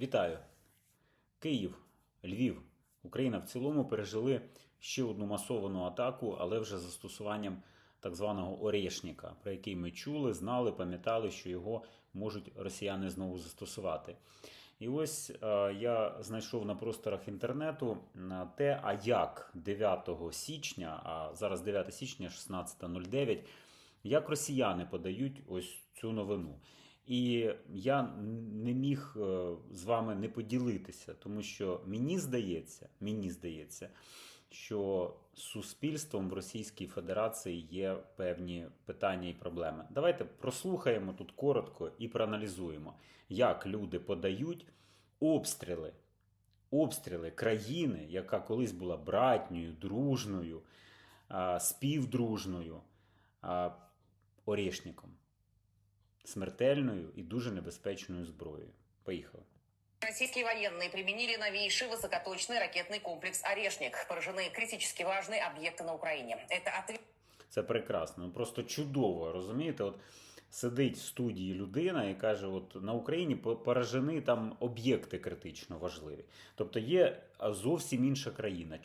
Вітаю! Київ, Львів, Україна в цілому пережили ще одну масовану атаку, але вже з застосуванням так званого Орешника, про який ми чули, знали, пам'ятали, що його можуть росіяни знову застосувати. І ось е, я знайшов на просторах інтернету те, а як 9 січня, а зараз 9 січня, 16.09, як росіяни подають ось цю новину. І я не міг е, з вами не поділитися, тому що мені здається, мені здається, що суспільством в Російській Федерації є певні питання і проблеми. Давайте прослухаємо тут коротко і проаналізуємо, як люди подають обстріли, обстріли країни, яка колись була братньою, дружною, співдружною, а, Орешником смертельною і дуже небезпечною зброєю. Поїхали. Российские военные применили новейший высокоточный ракетный комплекс «Орешник». Поражены критически важные объекты на Украине. Это ответ Це прекрасно, ну, просто чудово. Розумієте, от сидить в студії людина і каже: от на Україні по- поражені там об'єкти критично важливі. Тобто є зовсім інша країна,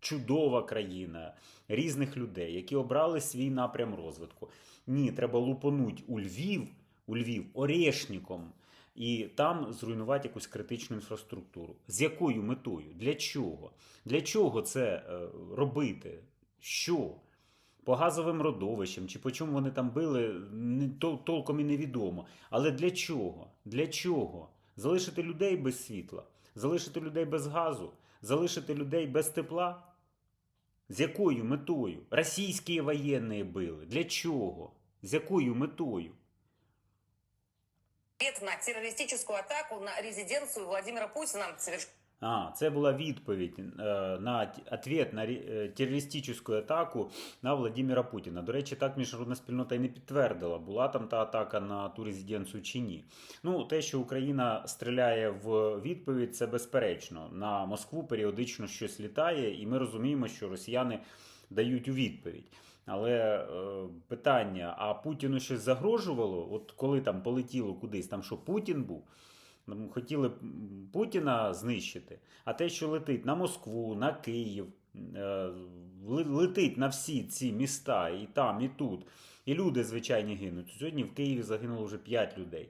чудова країна різних людей, які обрали свій напрям розвитку. Ні, треба лупануть у Львів, у Львів орешником. І там зруйнувати якусь критичну інфраструктуру. З якою метою? Для чого? Для чого це е, робити? Що? По газовим родовищам, чи по чому вони там били, не, тол- толком і невідомо. Але для чого? Для чого? Залишити людей без світла, залишити людей без газу, залишити людей без тепла? З якою метою? Російські воєнні били. Для чого? З якою метою? на террористическую атаку на резиденцию Владимира Путина совершен А, це була відповідь е, на ответ на е, терористичну атаку на Владимира Путіна. До речі, так міжнародна спільнота і не підтвердила, була там та атака на ту резиденцію чи ні. Ну, те, що Україна стріляє в відповідь, це безперечно. На Москву періодично щось літає, і ми розуміємо, що росіяни дають у відповідь. Але е, питання: а Путіну щось загрожувало? От коли там полетіло кудись, там що Путін був? Хотіли Путіна знищити, а те, що летить на Москву, на Київ, е, летить на всі ці міста, і там, і тут, і люди звичайні гинуть. Сьогодні в Києві загинуло вже 5 людей.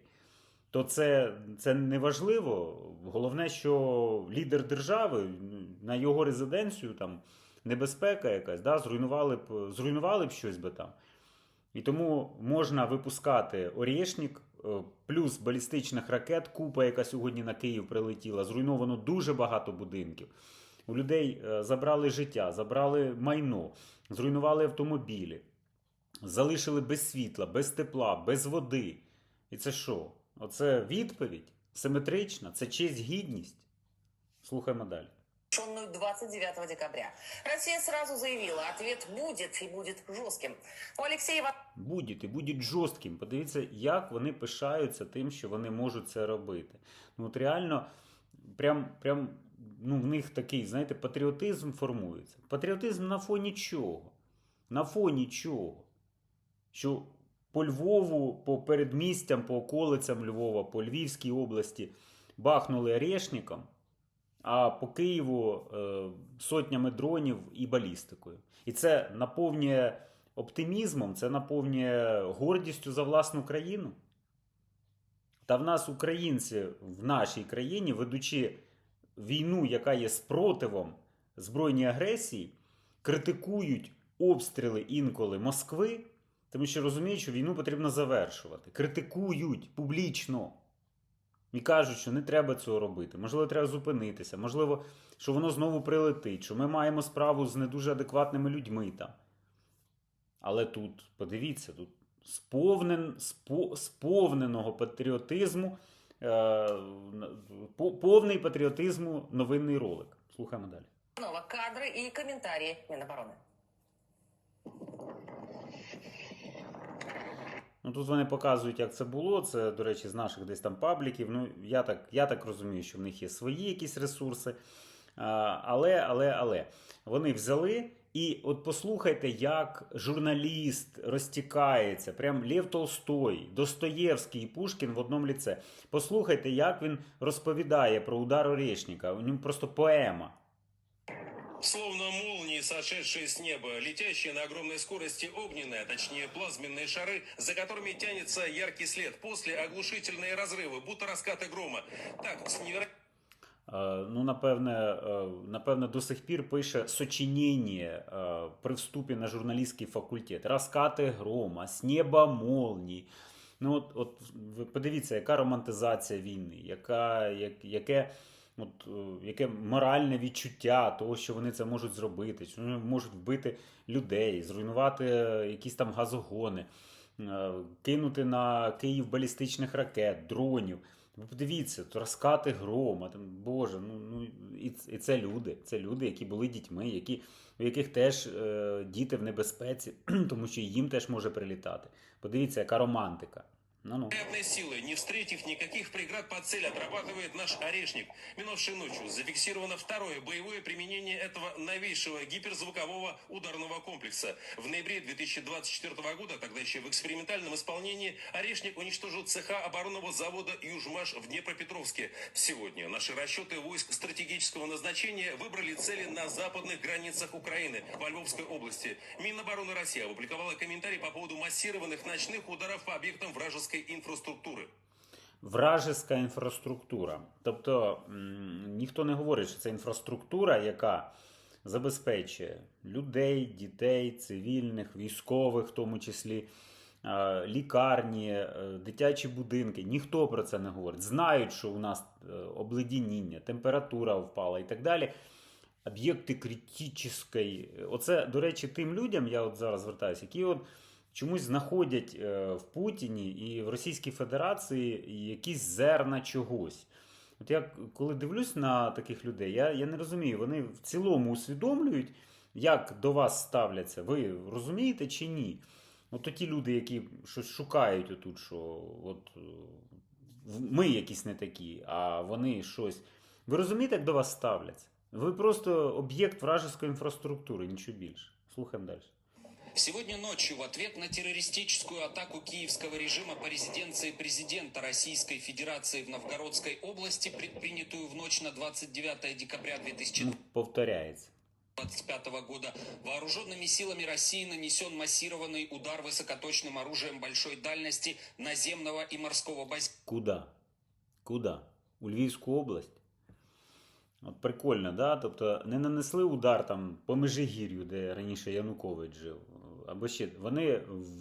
То це, це не важливо. Головне, що лідер держави на його резиденцію там небезпека якась, да, зруйнували б, зруйнували б щось би там. І тому можна випускати Орєшнік, е, плюс балістичних ракет, купа, яка сьогодні на Київ прилетіла. Зруйновано дуже багато будинків. У людей е, забрали життя, забрали майно, зруйнували автомобілі, залишили без світла, без тепла, без води. І це що? Оце відповідь симетрична, це честь, гідність. Слухаємо далі. 29 декабря. Россия сразу заявила, ответ будет и будет жестким. У Алексеева Буде і буде жорстким. Подивіться, як вони пишаються тим, що вони можуть це робити. Ну, от реально, прям, прям ну, в них такий, знаєте, патріотизм формується. Патріотизм на фоні чого? На фоні чого? Що по Львову, по передмістям, по околицям Львова, по Львівській області бахнули орешником, а по Києву е, сотнями дронів і балістикою. І це наповнює оптимізмом, це наповнює гордістю за власну країну. Та в нас українці в нашій країні, ведучи війну, яка є спротивом збройній агресії, критикують обстріли інколи Москви, тому що розуміють, що війну потрібно завершувати. Критикують публічно. І кажуть, що не треба цього робити. Можливо, треба зупинитися. Можливо, що воно знову прилетить, що ми маємо справу з не дуже адекватними людьми там. Але тут, подивіться, тут сповнен, спо, сповненого патріотизму, е, по- повний патріотизму новинний ролик. Слухаємо далі. кадры и комментарии Минобороны. Ну тут вони показують, як це було. Це, до речі, з наших десь там пабліків. Ну, я так, я так розумію, що в них є свої якісь ресурси. Але, але, але вони взяли І от послухайте, як журналіст розтікається, прям Лев Толстой, Достоєвський і Пушкін в одному ліце. Послухайте, як він розповідає про удар Орешника. У нього просто поема. Словно молнии, сошедшие с неба, летящие на огромной скорости огненные, а точнее плазменные шары, за которыми тянется яркий след, после оглушительные разрывы, будто раскаты грома. Так, с невероятной Е, Ну, напевне, е, напевне, до сих пір пише сочинення е, при вступі на журналістський факультет. Розкати грома, з неба молнії. Ну, от, от ви подивіться, яка романтизація війни, яка, як, яке, от, е, яке моральне відчуття того, що вони це можуть зробити, що вони можуть вбити людей, зруйнувати е, якісь там газогони, е, кинути на Київ балістичних ракет, дронів. Ви подивіться, то розкати грома, там, Боже, ну, ну і, і це люди. Це люди, які були дітьми, які, у яких теж е, діти в небезпеці, тому що їм теж може прилітати. Подивіться, яка романтика. Ну ну. силы, не встретив никаких преград по цель, отрабатывает наш орешник. Минувшей ночью зафиксировано второе боевое применение этого новейшего гиперзвукового ударного комплекса. В ноябре 2024 года, тогда еще в экспериментальном исполнении, орешник уничтожил цеха оборонного завода «Южмаш» в Днепропетровске. Сегодня наши расчеты войск стратегического назначения выбрали цели на западных границах Украины, во Львовской области. Минобороны России опубликовала комментарий по поводу массированных ночных ударов по объектам вражеской инфраструктуры. Вражеська інфраструктура. Тобто ніхто не говорить, що це інфраструктура, яка забезпечує людей, дітей, цивільних, військових, в тому числі лікарні, е, дитячі будинки. Ніхто про це не говорить. Знають, що у нас е, обледеніння, температура впала і так далі. Об'єкти критичної. Оце, до речі, тим людям, я от зараз звертаюся, які от чомусь знаходять е, в Путіні і в Російській Федерації якісь зерна чогось. От я коли дивлюсь на таких людей, я, я не розумію, вони в цілому усвідомлюють, як до вас ставляться. Ви розумієте чи ні? От ті люди, які щось шукають отут, що от е, ми якісь не такі, а вони щось. Ви розумієте, як до вас ставляться? Ви просто об'єкт вражеської інфраструктури, нічого більше. Слухаємо далі. Сегодня ночью в ответ на террористическую атаку киевского режима по резиденции президента Российской Федерации в Новгородской области, предпринятую в ночь на 29 декабря 2025 Ну, повторяється. года, вооруженными силами России нанесен массированный удар высокоточным оружием большой дальности наземного и морского базирования. Куда? Куда? У Львівську область? От прикольно, да? Тобто не нанесли удар там по Межигір'ю, де раніше Янукович жив. Або ще вони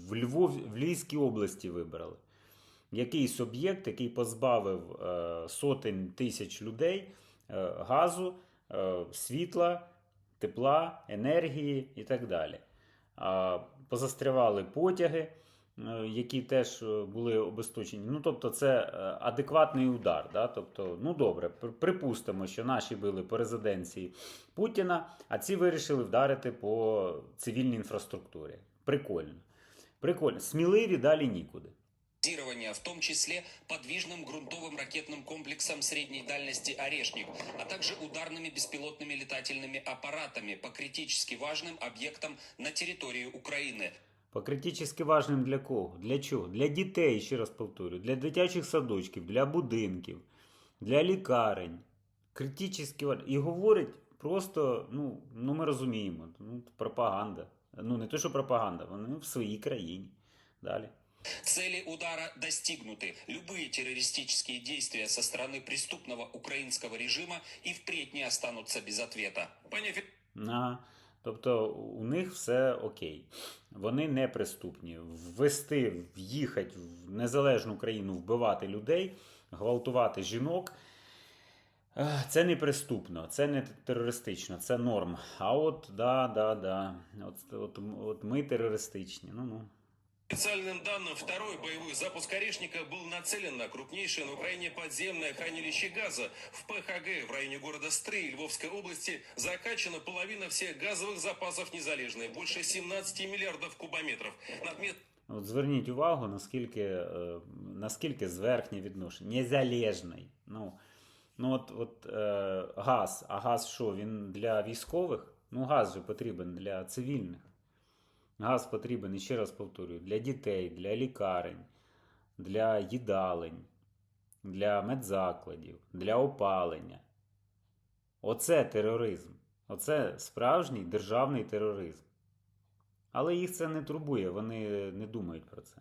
в Львов, в Львівській області вибрали. Якийсь об'єкт, який позбавив е, сотень тисяч людей е, газу, е, світла, тепла, енергії і так далі. Позастрявали потяги, які теж е, були обесточені. Ну, тобто, це е, адекватний удар. Да? Тобто, ну добре, пр- припустимо, що наші били по резиденції Путіна, а ці вирішили вдарити по цивільній інфраструктурі. Прикольно. Прикольно. Сміливі далі нікуди. в том числе подвижным грунтовым ракетным комплексом средней дальности «Орешник», а также ударными беспилотными летательными аппаратами по критически важным объектам на территории Украины. По критично важним для кого? Для чого? Для дітей, ще раз повторю, для дитячих садочків, для будинків, для лікарень. Критично важливо. І говорить просто, ну, ну ми розуміємо, ну, пропаганда. Ну, не то, що пропаганда, вони в своїй країні. Далі. Цели удара достигнуты. Любые террористические действия со стороны преступного украинского режима и впредь не останутся без ответа. Поняв Ага. Тобто у них все окей. Вони не преступні. Ввести, в'їхати в незалежну країну, вбивати людей, гвалтувати жінок. Це не преступно, це не терористично, це норм. А от да, да, да. От, от, от ми терористичні. Ну ну. официальным данным, второй боевой запуск «Орешника» был нацелен на крупнейшее на Украине подземное хранилище газа. В ПХГ в районе города Стрий Львовской области закачана половина всех газовых запасов Незалежной, больше 17 миллиардов кубометров. Надмет От зверніть увагу, наскільки, е, наскільки зверхнє відношення. Незалежний. Ну, ну от, от е, газ. А газ що, він для військових? Ну, газ же потрібен для цивільних. Газ потрібен, ще раз повторюю, для дітей, для лікарень, для їдалень, для медзакладів, для опалення. Оце тероризм. Оце справжній державний тероризм. Але їх це не турбує, вони не думають про це.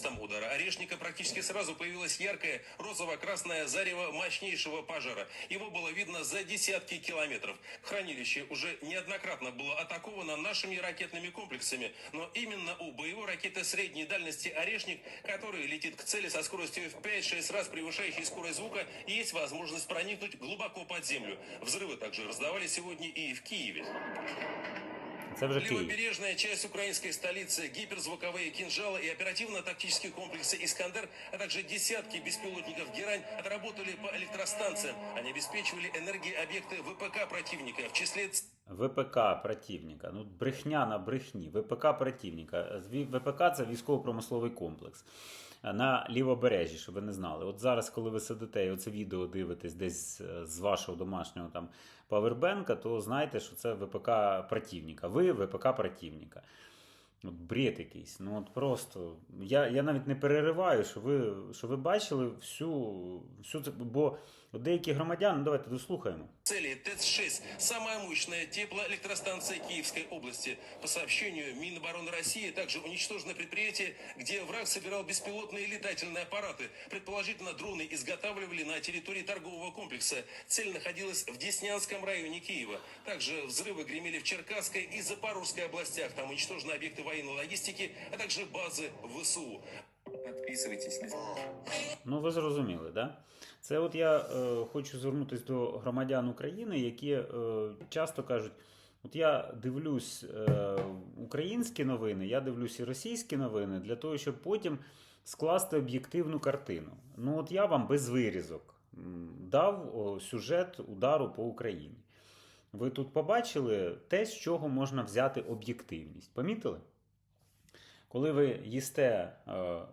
Местом удара Орешника практически сразу появилось яркое розово-красное зарево мощнейшего пожара. Его было видно за десятки километров. Хранилище уже неоднократно было атаковано нашими ракетными комплексами, но именно у боевой ракеты средней дальности «Орешник», которая летит к цели со скоростью в 5-6 раз превышающей скорость звука, есть возможность проникнуть глубоко под землю. Взрывы также раздавались сегодня и в Киеве. Це вже Київ. Левобережная часть украинской столицы, гиперзвуковые кинжалы и оперативно-тактические комплексы «Искандер», а также десятки беспилотников «Герань» отработали по электростанциям. Они обеспечивали энергией объекты ВПК противника, в числе ВПК противника. Ну, брехня на брехні. ВПК противника. ВПК це військово-промисловий комплекс на лівобережжі, щоб ви не знали. От зараз, коли ви сидите і оце відео дивитесь десь е, з вашого домашнього там павербенка, то знайте, що це ВПК противника. Ви ВПК противника. От бред якийсь. Ну от просто. Я, я навіть не перериваю, що ви, що ви бачили всю, всю це. Бо деякі громадяни, ну, давайте дослухаємо. цели ТЭЦ-6, самая мощная теплоэлектростанция Киевской области. По сообщению Минобороны России, также уничтожено предприятие, где враг собирал беспилотные летательные аппараты. Предположительно, дроны изготавливали на территории торгового комплекса. Цель находилась в Деснянском районе Киева. Также взрывы гремели в Черкасской и Запорожской областях. Там уничтожены объекты военной логистики, а также базы ВСУ. Подписывайтесь. Ну, ви зрозуміли, да? Це от я е, хочу звернутися до громадян України, які е, часто кажуть: от я дивлюсь е, українські новини, я дивлюсь і російські новини для того, щоб потім скласти об'єктивну картину. Ну, от я вам без вирізок дав сюжет удару по Україні. Ви тут побачили те, з чого можна взяти об'єктивність. Помітили? Коли ви їсте е, е,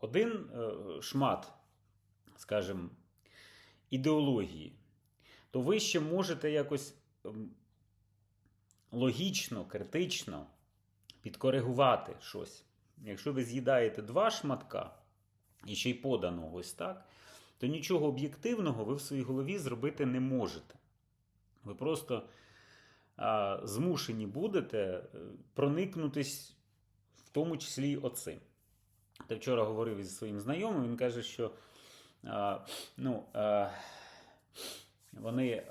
один е, шмат, скажімо, ідеології, то ви ще можете якось ем, логічно, критично підкоригувати щось. Якщо ви з'їдаєте два шматка і ще й подано ось так, то нічого об'єктивного ви в своїй голові зробити не можете. Ви просто а, змушені будете е, проникнутись в тому числі оцим. Та вчора говорив із своїм знайомим, він каже, що ну, вони,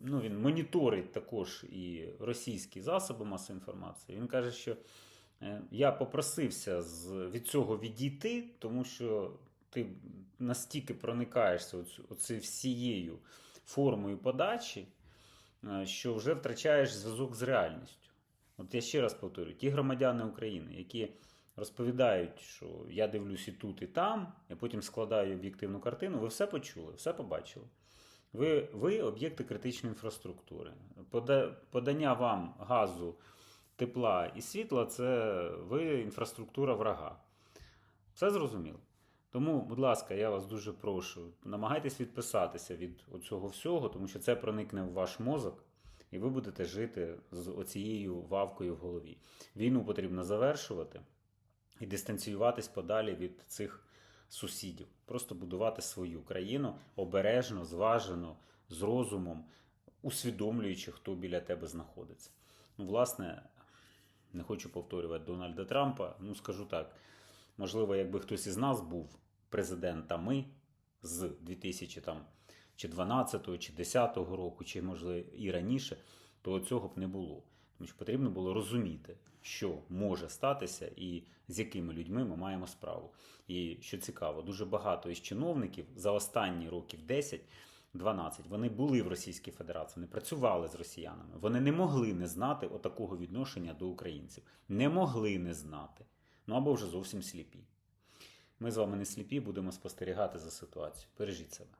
ну, він моніторить також і російські засоби масової інформації. Він каже, що е, я попросився від цього відійти, тому що ти настільки проникаєшся оці всією формою подачі, е, що вже втрачаєш зв'язок з реальністю. От я ще раз повторюю, ті громадяни України, які розповідають, що я дивлюсь і тут, і там, і потім складаю об'єктивну картину, ви все почули, все побачили. Ви, ви об'єкти критичної інфраструктури. Подання вам газу, тепла і світла це ви інфраструктура врага. Все зрозуміло? Тому, будь ласка, я вас дуже прошу, намагайтесь відписатися від цього всього, тому що це проникне в ваш мозок, і ви будете жити з оцією вавкою в голові. Війну потрібно завершувати і дистанціюватись подалі від цих сусідів. Просто будувати свою країну обережно, зважено, з розумом, усвідомлюючи, хто біля тебе знаходиться. Ну, власне, не хочу повторювати Дональда Трампа. Ну, скажу так: можливо, якби хтось із нас був президентами з 2012 чи 2010 року, чи можливо і раніше, то цього б не було. Тому що потрібно було розуміти, що може статися і з якими людьми ми маємо справу. І що цікаво, дуже багато із чиновників за останні років 10-12 вони були в Російській Федерації, вони працювали з росіянами. Вони не могли не знати отакого відношення до українців. Не могли не знати. Ну або вже зовсім сліпі. Ми з вами не сліпі, будемо спостерігати за ситуацією. Бережіть себе.